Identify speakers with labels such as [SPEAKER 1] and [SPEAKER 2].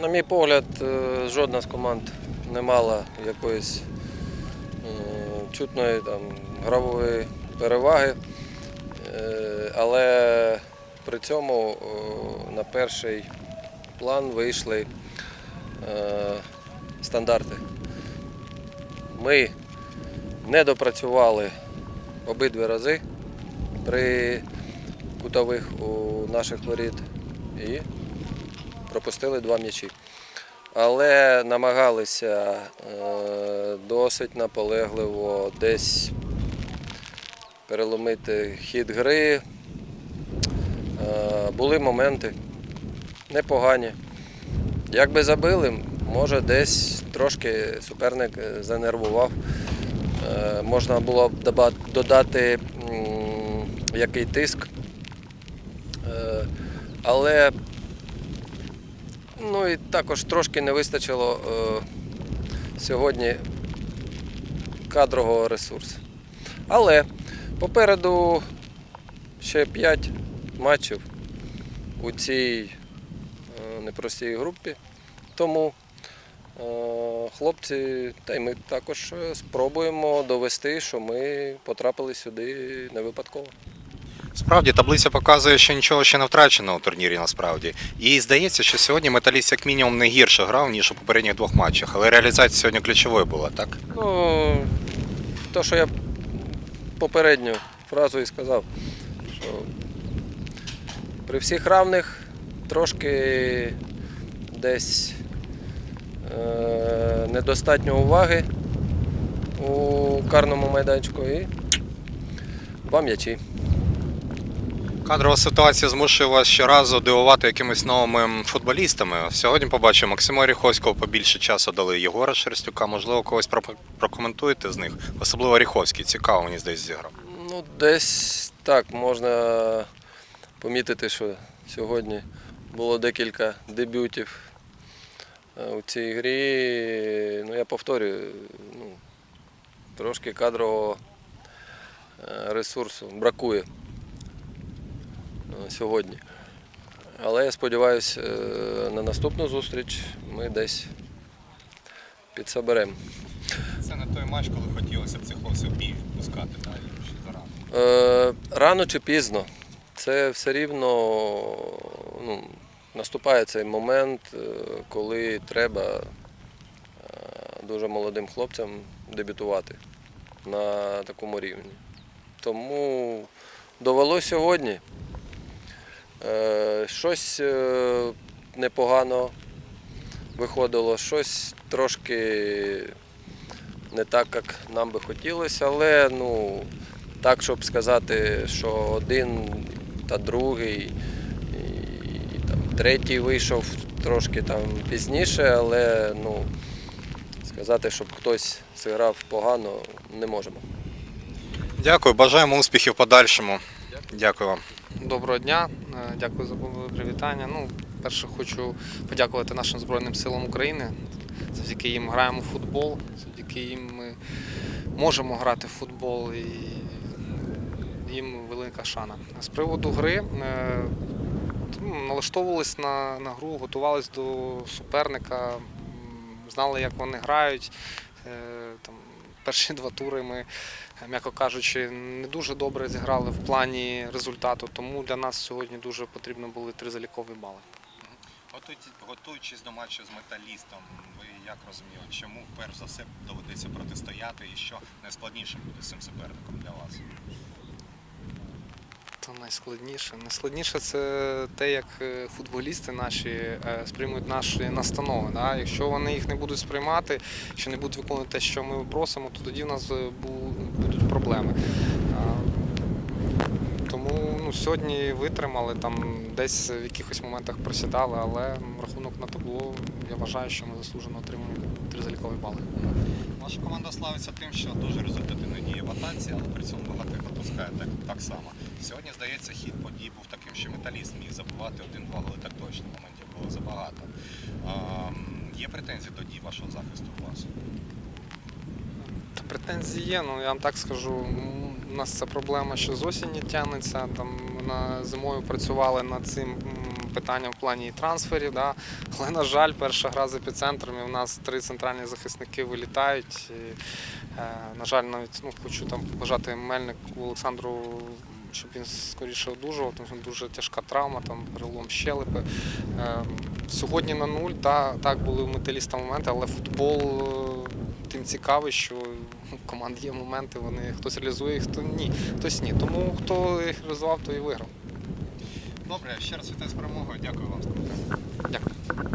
[SPEAKER 1] На мій погляд, е, жодна з команд не мала якоїсь е, чутної там, гравої переваги. Е, Але при цьому на перший план вийшли стандарти. Ми не допрацювали обидві рази при кутових у наших воріт і пропустили два м'ячі. Але намагалися е, досить наполегливо десь переломити хід гри. Е, були моменти непогані. Якби забили, може десь трошки суперник е, занервував. Можна було б додати який тиск. Але ну і також трошки не вистачило е, сьогодні кадрового ресурсу. Але попереду ще 5 матчів у цій е, непростій групі. Тому е, хлопці, та й ми також спробуємо довести, що ми потрапили сюди не випадково.
[SPEAKER 2] Справді, таблиця показує, що нічого ще не втрачено у турнірі насправді. І здається, що сьогодні металіст як мінімум не гірше грав, ніж у попередніх двох матчах, але реалізація сьогодні ключовою була, так?
[SPEAKER 1] Ну, то, що я попередню фразу і сказав, що при всіх равних трошки десь е, недостатньо уваги у карному майданчику і два м'ячі.
[SPEAKER 2] Кадрова ситуація змушує вас щоразу дивувати якимись новими футболістами. Сьогодні побачив Максима Ріховського побільше часу дали Єгора Шерстюка. Можливо, когось про- прокоментуєте з них. Особливо Ріховський. Цікаво, мені здається, зіграв.
[SPEAKER 1] Ну, десь так можна помітити, що сьогодні було декілька дебютів е, у цій грі. Ну, я повторюю, ну, трошки кадрового е, ресурсу бракує сьогодні. Але я сподіваюся, на наступну зустріч ми десь підсоберемо.
[SPEAKER 2] Це не той матч, коли хотілося б цих хлопців бій пускати, так? зарано.
[SPEAKER 1] Е, рано чи пізно. Це все рівно ну, наступає цей момент, е, коли треба е, дуже молодим хлопцям дебютувати на такому рівні. Тому довелося сьогодні. Е, Щось е, непогано виходило, щось трошки не так, як нам би хотілося, але ну, так, щоб сказати, що один та другий, і, там, третій вийшов трошки там пізніше, але ну, сказати, щоб хтось зіграв погано, не можемо.
[SPEAKER 2] Дякую, бажаємо успіхів в подальшому. Дякую вам.
[SPEAKER 3] Доброго дня, дякую за привітання. Ну, перше хочу подякувати нашим Збройним силам України. Завдяки їм граємо в футбол, завдяки їм ми можемо грати в футбол і їм велика шана. З приводу гри е, ну, налаштовувались на, на гру, готувались до суперника, знали, як вони грають. Перші два тури ми м'яко кажучи, не дуже добре зіграли в плані результату. Тому для нас сьогодні дуже потрібно були три залікові бали.
[SPEAKER 2] Готуючись до матчу з металістом, ви як розуміли, чому перш за все доведеться протистояти і що найскладнішим буде цим суперником для вас?
[SPEAKER 3] Це найскладніше. Найскладніше це те, як е, футболісти наші е, сприймуть наші настанови. Да? Якщо вони їх не будуть сприймати, що не будуть виконувати те, що ми просимо, то тоді в нас е, будуть проблеми. Тому ну, сьогодні витримали, там десь в якихось моментах просідали, але рахунок на табло, я вважаю, що ми заслужено отримали три залікові бали.
[SPEAKER 2] Ваша команда славиться тим, що дуже результативно діє але при цьому багато їх так, так само. Сьогодні, здається, хід подій був таким, що металіст міг забувати один-два голи так точно, моментів було забагато. А, є претензії до дій вашого захисту у вас?
[SPEAKER 3] Претензії є, ну я вам так скажу. У нас ця проблема ще з осені тягнеться. Там на зимою працювали над цим питання в плані трансферів. Да. Але, на жаль, перша гра з епіцентром, і в нас три центральні захисники вилітають. І, е, на жаль, навіть ну, хочу там побажати Мельнику Олександру, щоб він скоріше одужував, тому що дуже тяжка травма, там перелом щелепи. Е, сьогодні на нуль, та, так були у металіста моменти, але футбол е, тим цікавий, що команд є моменти, вони хтось реалізує, їх, хто ні, хтось ні. Тому хто їх реалізував, той і виграв.
[SPEAKER 2] Добре, ще раз вітаю з перемогою. Дякую вам. Дякую.